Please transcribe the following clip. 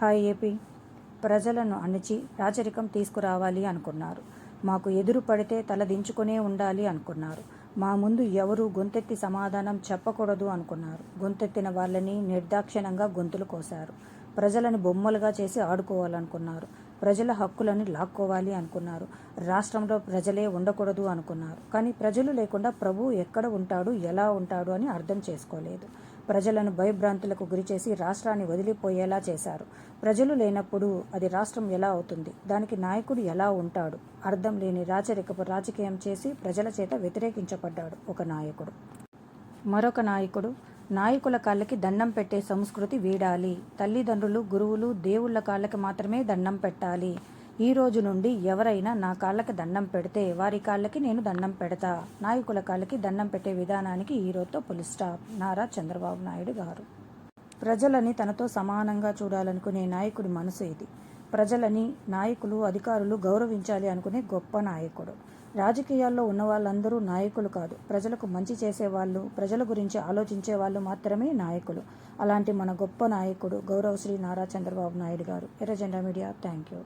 Hi AP. ప్రజలను అణిచి రాచరికం తీసుకురావాలి అనుకున్నారు. మాకు ఎదురు పడితే తల దించుకునే ఉండాలి అనుకున్నారు. మా ముందు ఎవరు గొంతెత్తి సమాధానం చెప్పకూడదు అనుకున్నారు. గొంతెత్తిన వాళ్ళని నిర్దాక్షిణంగా గొంతులు కోశారు. ప్రజలను బొమ్మలుగా చేసి ఆడుకోవాలనుకున్నారు. ప్రజల హక్కులను లాక్కోవాలి అనుకున్నారు. రాష్ట్రంలో ప్రజలే ఉండకూడదు అనుకున్నారు. కానీ ప్రజలు లేకుండా ప్రభు ఎక్కడ ఉంటాడు ఎలా ఉంటాడు అని అర్థం చేసుకోలేదు. ప్రజలను భయభ్రాంతులకు గురిచేసి రాష్ట్రాన్ని వదిలిపోయేలా చేశారు. ప్రజలు లేనప్పుడు అది రాష్ట్రం ఎలా అవుతుంది? దానికి నాయకుడు ఎలా ఉంటాడు? అర్థం లేని రాచరికపు రాజకీయం చేసి ప్రజల చేత వ్యతిరేకించబడ్డాడు ఒక నాయకుడు. మరొక నాయకుడు నాయకుల కాళ్ళకి దండం పెట్టే సంస్కృతి వీడాలి. తల్లిదండ్రులు గురువులు దేవుళ్ళ కాళ్ళకి మాత్రమే దండం పెట్టాలి. ఈ రోజు నుండి ఎవరైనా నా కాళ్ళకి దండం పెడితే వారి కాళ్ళకి నేను దండం పెడతా. నాయకుల కాళ్ళకి దండం పెట్టే విధానానికి హీరోతో రోజుతో పులి స్టాప్ నారా చంద్రబాబు నాయుడు గారు. ప్రజలని తనతో సమానంగా చూడాలనుకునే నాయకుడి మనసు ఇది. ప్రజలని నాయకులు అధికారులు గౌరవించాలి అనుకునే గొప్ప నాయకుడు. రాజకీయాల్లో ఉన్న వాళ్ళందరూ నాయకులు కాదు. ప్రజలకు మంచి చేసేవాళ్ళు ప్రజల గురించి ఆలోచించే వాళ్ళు మాత్రమే నాయకులు. అలాంటి మన గొప్ప నాయకుడు గౌరవశ్రీ నారా చంద్రబాబు నాయుడు గారు. ఎర్రజెండా మీడియా థ్యాంక్ యూ